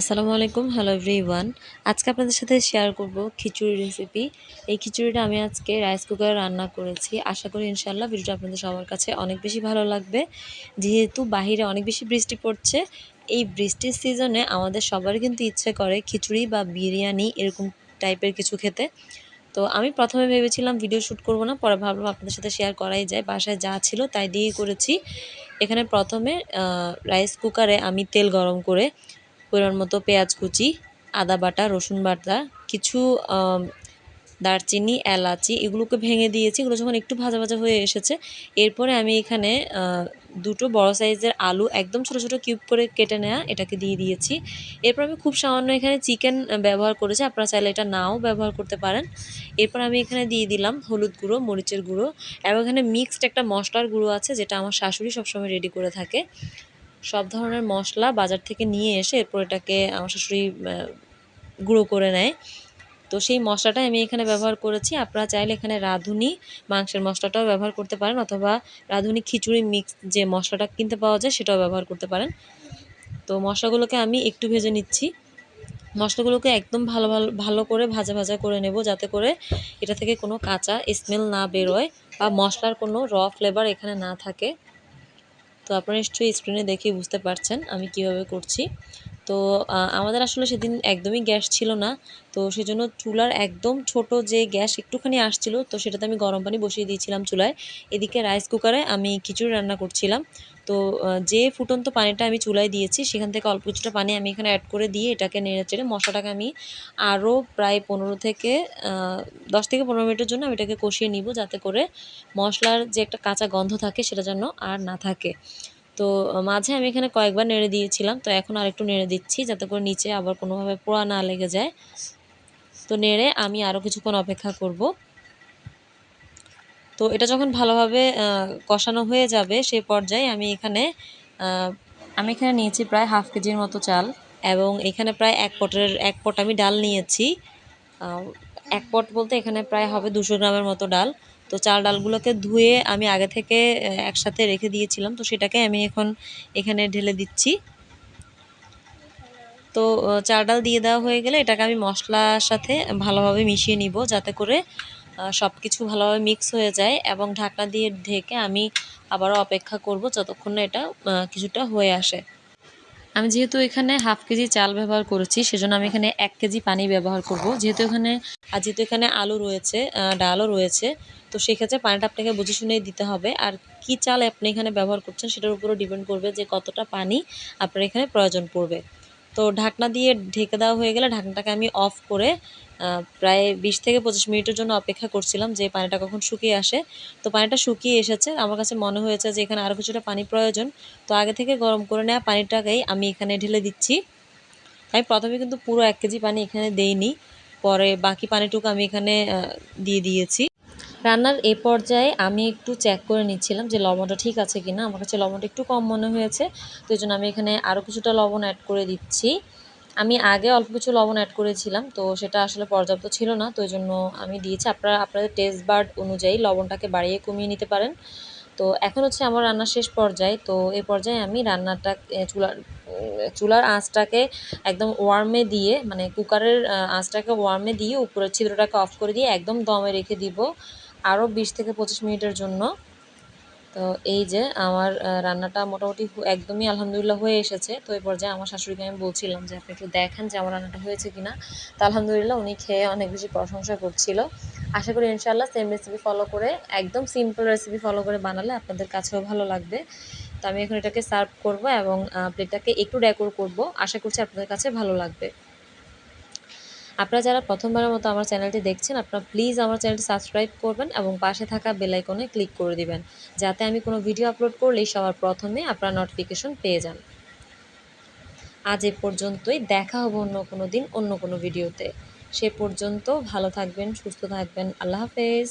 আসসালামু আলাইকুম hello everyone আজকে আপনাদের সাথে শেয়ার করব খিচুড়ি রেসিপি এই খিচুড়িটা আমি আজকে রাইস কুকারে রান্না করেছি। আশা করি ইনশাল্লাহ ভিডিওটা আপনাদের সবার কাছে অনেক বেশি ভালো লাগবে। যেহেতু বাহিরে অনেক বেশি বৃষ্টি পড়ছে, এই বৃষ্টির সিজনে আমাদের সবারই কিন্তু ইচ্ছে করে খিচুড়ি বা বিরিয়ানি এরকম টাইপের কিছু খেতে। তো আমি প্রথমে ভেবেছিলাম ভিডিও শ্যুট করব না, পরে ভাবলাম আপনাদের সাথে শেয়ার করাই যায়। বাসায় যা ছিল তাই দিয়েই করেছি। এখানে প্রথমে রাইস কুকারে আমি তেল গরম করে পরিমাণ মতো পেঁয়াজ কুচি, আদা বাটা, রসুন বাটা, কিছু দারচিনি, এলাচি এগুলোকে ভেঙে দিয়েছি। এগুলো যখন একটু ভাজা ভাজা হয়ে এসেছে, এরপরে আমি এখানে দুটো বড় সাইজের আলু একদম ছোট ছোট কিউব করে কেটে নেওয়া এটাকে দিয়ে দিয়েছি। এরপর আমি খুব সামান্য এখানে চিকেন ব্যবহার করেছি। আপনারা চাইলে এটা নাও ব্যবহার করতে পারেন। এরপর আমি এখানে দিয়ে দিলাম হলুদ গুঁড়ো, মরিচের গুঁড়ো এবং এখানে মিক্সড একটা মশলার গুঁড়ো আছে, যেটা আমার শাশুড়ি সবসময় রেডি করে থাকে। সব ধরনের মশলা বাজার থেকে নিয়ে এসে এরপর এটাকে আমার শাশুড়ি গুঁড়ো করে নেয়। তো সেই মশলাটাই আমি এখানে ব্যবহার করেছি। আপনারা চাইলে এখানে রাঁধুনি, মাংসের মশলাটাও ব্যবহার করতে পারেন অথবা রাঁধুনি খিচুড়ি মিক্স যে মশলাটা কিনতে পাওয়া যায় সেটাও ব্যবহার করতে পারেন। তো মশলাগুলোকে আমি একটু ভেজে নিচ্ছি। মশলাগুলোকে একদম ভালো ভালো ভালো করে ভাজা ভাজা করে নেব যাতে করে এটা থেকে কোনো কাঁচা স্মেল না বেরোয় বা মশলার কোনো র ফ্লেভার এখানে না থাকে। তো আপনারা নিশ্চয়ই স্ক্রিনে দেখেই বুঝতে পারছেন আমি কীভাবে করছি। তো আমাদের আসলে সেদিন একদমই গ্যাস ছিল না। তো সেজন্য চুলার একদম ছোট যে গ্যাস একটুখানি আসছিল, তো সেটাতে আমি গরম পানি বসিয়ে দিয়েছিলাম চুলায়। এদিকে রাইস কুকারে আমি খিচুড়ি রান্না করছিলাম। তো যে ফুটন্ত পানিটা আমি চুলায় দিয়েছি, সেখান থেকে অল্প কিছুটা পানি আমি এখানে অ্যাড করে দিয়ে এটাকে নেড়ে চেড়ে মশলাটাকে আমি আরও প্রায় পনেরো থেকে দশ থেকে পনেরো মিনিটের জন্য আমি এটাকে কষিয়ে নিব যাতে করে মশলার যে একটা কাঁচা গন্ধ থাকে সেটা যেন আর না থাকে। তো মাঝে আমি এখানে কয়েকবার নেড়ে দিয়েছিলাম, তো এখন আর একটু নেড়ে দিচ্ছি যাতে করে নিচে আবার কোনোভাবে পোড়া না লেগে যায়। তো নেড়ে আমি আরও কিছুক্ষণ অপেক্ষা করব। তো এটা যখন ভালোভাবে কষানো হয়ে যাবে সেই পর্যায়ে আমি এখানে আমি এখানে নিয়েছি প্রায় হাফ কেজির মতো চাল এবং এখানে প্রায় এক পটের, এক পট আমি ডাল নিয়েছি। এক পট বলতে এখানে প্রায় হবে দুশো গ্রামের মতো ডাল। তো চাল ডালগুলোকে ধুয়ে আমি আগে থেকে একসাথে রেখে দিয়েছিলাম। তো সেটাকে আমি এখন এখানে ঢেলে দিচ্ছি। তো চাল ডাল দিয়ে দেওয়া হয়ে গেলে এটাকে আমি মশলার সাথে ভালোভাবে মিশিয়ে নিব যাতে করে সব কিছু ভালোভাবে মিক্স হয়ে যায় এবং ঢাকনা দিয়ে ঢেকে আমি আবারও অপেক্ষা করব যতক্ষণ না এটা কিছুটা হয়ে আসে। আমি যেহেতু এখানে হাফ কেজি চাল ব্যবহার করেছি, সেজন্য আমি এখানে এক কেজি পানি ব্যবহার করব। যেহেতু এখানে, আর যেহেতু এখানে আলু রয়েছে ডালও রয়েছে, তো সেক্ষেত্রে পানিটা আপনাকে বুঝে শুনেই দিতে হবে। আর কি চাল আপনি এখানে ব্যবহার করছেন, সেটার উপরও ডিপেন্ড করবে যে কতটা পানি আপনার এখানে প্রয়োজন পড়বে। তো ঢাকনা দিয়ে ঢেকে দেওয়া হয়ে গেলে ঢাকনাটাকে আমি অফ করে প্রায় বিশ থেকে পঁচিশ মিনিটের জন্য অপেক্ষা করছিলাম যে পানিটা কখন শুকিয়ে আসে। তো পানিটা শুকিয়ে এসেছে। আমার কাছে মনে হয়েছে যে এখানে আরও কিছুটা পানি প্রয়োজন। তো আগে থেকে গরম করে নেওয়া পানিটাকেই আমি এখানে ঢেলে দিচ্ছি। আমি প্রথমে কিন্তু পুরো এক কেজি পানি এখানে দেইনি। পরে বাকি পানিটুকু আমি এখানে দিয়ে দিয়েছি। রান্নার এ পর্যায়ে আমি একটু চেক করে নিচ্ছিলাম যে লবণটা ঠিক আছে কি না আমার কাছে লবণটা একটু কম মনে হয়েছে, তো এই জন্য আমি এখানে আরও কিছুটা লবণ অ্যাড করে দিচ্ছি। আমি আগে অল্প কিছু লবণ অ্যাড করেছিলাম, তো সেটা আসলে পর্যাপ্ত ছিল না, তো জন্য আমি দিয়েছি। আপনারা, আপনাদের টেস্ট বার্ড অনুযায়ী লবণটাকে বাড়িয়ে কমিয়ে নিতে পারেন। তো এখন হচ্ছে আমার রান্নার শেষ পর্যায়ে, তো এ পর্যায়ে আমি রান্নাটা চুলার চুলার আঁচটাকে একদম ওয়ার্মে দিয়ে মানে কুকারের আঁচটাকে ওয়ার্মে দিয়ে, উপরের ছিদ্রটাকে অফ করে দিয়ে একদম দমে রেখে দিব। আরও বিশ থেকে পঁচিশ মিনিটের জন্য। তো এই যে আমার রান্নাটা মোটামুটি একদমই আলহামদুলিল্লাহ হয়ে এসেছে। তো এই পর্যায়ে আমার শাশুড়িকে আমি বলছিলাম যে, আপনি একটু দেখেন যে আমার রান্নাটা হয়েছে কিনা? তো আলহামদুলিল্লাহ উনি খেয়ে অনেক বেশি প্রশংসা করছিল। আশা করি ইনশাল্লাহ সেম রেসিপি ফলো করে, একদম সিম্পল রেসিপি ফলো করে বানালে আপনাদের কাছেও ভালো লাগবে। তো আমি এখন এটাকে সার্ভ করব এবং প্লেটটাকে একটু ডেকোর করব। আশা করছি আপনাদের কাছে ভালো লাগবে। আপনারা যারা প্রথমবারের মতো আমার চ্যানেলটি দেখছেন, আপনারা প্লিজ আমার চ্যানেলটি সাবস্ক্রাইব করবেন এবং পাশে থাকা বেলাইকনে ক্লিক করে দিবেন, যাতে আমি কোনো ভিডিও আপলোড করলেই সবার প্রথমে আপনারা নোটিফিকেশন পেয়ে যান। আজ এ পর্যন্তই, দেখা হবে অন্য কোনো দিন অন্য কোনো ভিডিওতে সে পর্যন্ত ভালো থাকবেন, সুস্থ থাকবেন, আল্লাহ হাফেজ।